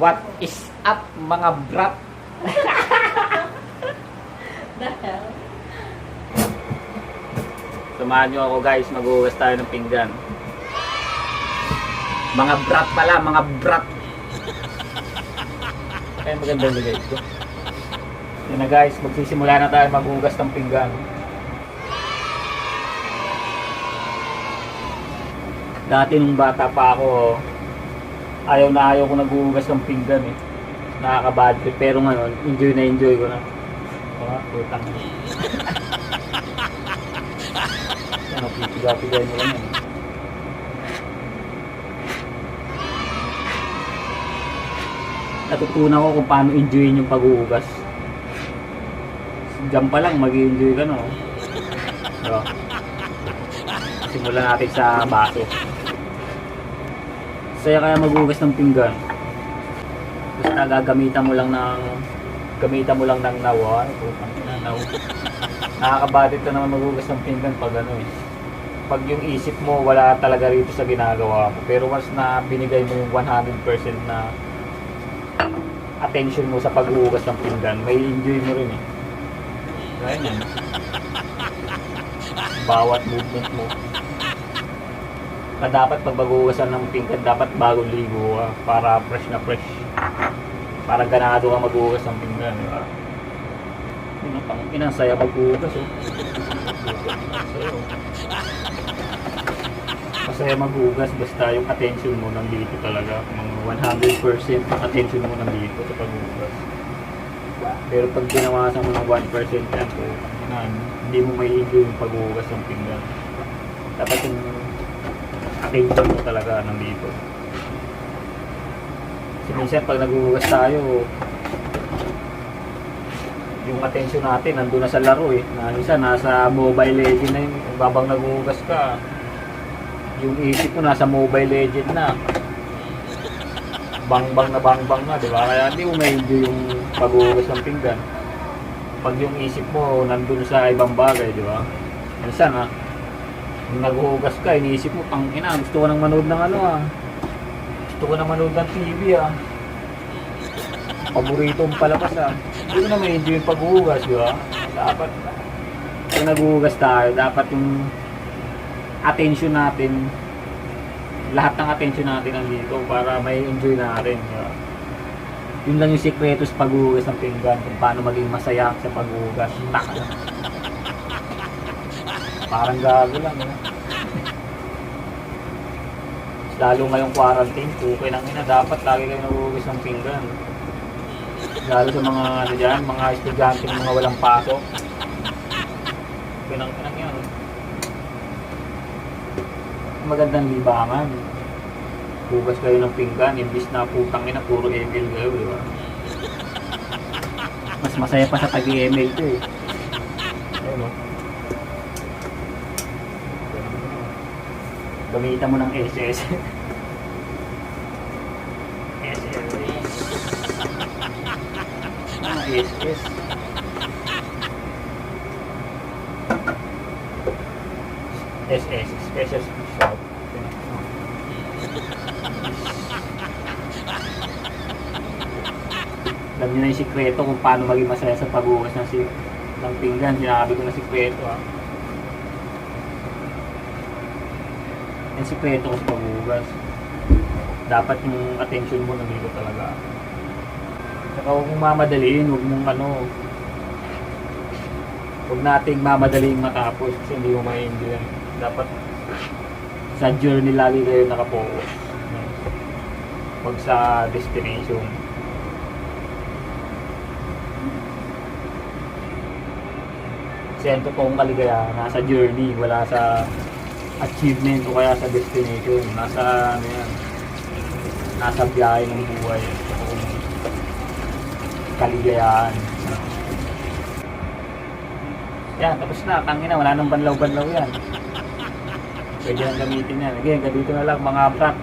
What is up mga brat? Samahan nyo ako guys, maghuhugas tayo ng pinggan. Mga brat pala, mga brat. Kaya magandang ligay ito. Yun na guys, magsisimula na tayo maghugas ng pinggan. Dati nung bata pa ako, ayaw na ayaw ko naghuhugas ng pinggan eh. Nakaka-bad trip. Pero ngayon, enjoy na enjoy ko na. Mga putang. Ano, pipiga-pigay mo lang yan. Natutunan ko kung paano enjoyin yung paghuhugas. Diyan pa lang, mag enjoy ka no. So, simulan natin sa baso. Saya kaya maghugas ng pinggan. Basta gagamitan mo lang ng gamitan mo lang ng nawa. Naw. Nakakabadit ka naman maghugas ng pinggan pag ano eh. Pag yung isip mo wala talaga rito sa ginagawa mo. Pero once na binigay mo yung 100% na attention mo sa paghuhugas ng pinggan, may enjoy mo rin eh. Kaya yan. Bawat movement mo. Kaya dapat pag maghuhugasan ng pinggan, dapat bagong ligo ka para fresh na fresh. Para ganado ka maghuhugas ng pinggan. Di ba? Yun ang pang inang saya maghuhugas oh. Saya. Masaya maghugas basta yung attention mo nandito talaga. Mga 100% ng attention mo nandito sa paghugas. Pero pag ginawasan mo ng 1% yan po, hindi mo may enjoy yung paghugas ng pinggan. Dapat yung attention mo talaga nandito. Kasi minsan pag naghuhugas tayo, yung attention natin nandun na sa laro eh. Na minsan nasa mobile legend na yun. Babang naghuhugas ka, yung isip mo nasa mobile legend na. Bang-bang na bang-bang na, di ba? Kaya hindi mo ma-enjoy yung paghuhugas ng pinggan. Pag yung isip mo nandun sa ibang bagay, di ba? Minsan ha, nung naghuhugas ka, iniisip mo, pang ina, gusto ko nang manood ng ano ah. Gusto ko nang manood ng TV ah. Paborito mong palabas ah. Hindi mo na ma-enjoy yung paghuhugas, di ba? Dapat, pag naghuhugas tayo, dapat yung attention natin, lahat ng attention natin nandito para may enjoy natin. di ba? Yun lang yung sikreto sa paghuhugas ng pinggan, kung paano maging masaya sa paghuhugas. Tak. Parang gago lang. Eh. Lalo ngayong quarantine, okay lang ina, dapat lagi kayo naghuhugas ng pinggan. Lalo sa mga ano dyan, mga estudyante mga walang pasok. Okay lang ina yan. Magandang libangan. Hugas kayo ng pinggan, imbis na putang ina, puro email kayo, di ba? Mas masaya pa sa tag-email ko eh. Ayun o. Gamitan mo ng SS. SS. Ah, SS. SS, Special Shop. Alam niyo na yung sikreto kung paano maging masaya sa paghugas ng, ng pinggan. Sinabi ko na sikreto ah. Yung sikreto ko sa paghugas. Dapat yung attention mo nandito talaga. Saka huwag mong mamadaliin, huwag mong ano, huwag nating mamadaling matapos kasi hindi mo yan. Dapat sa journey lagi kayo nakapokus. Huwag sa destination. Kasi ang totoong kaligayahan, nasa journey, wala sa achievement o kaya sa destination. Nasa, ano yan, nasa biyahe ng buhay. Kaligayahan. Yan, tapos na. Tangina, wala nang banlaw-banlaw yan. Pwede nang gamitin yan. Again, ganito na lang mga brat.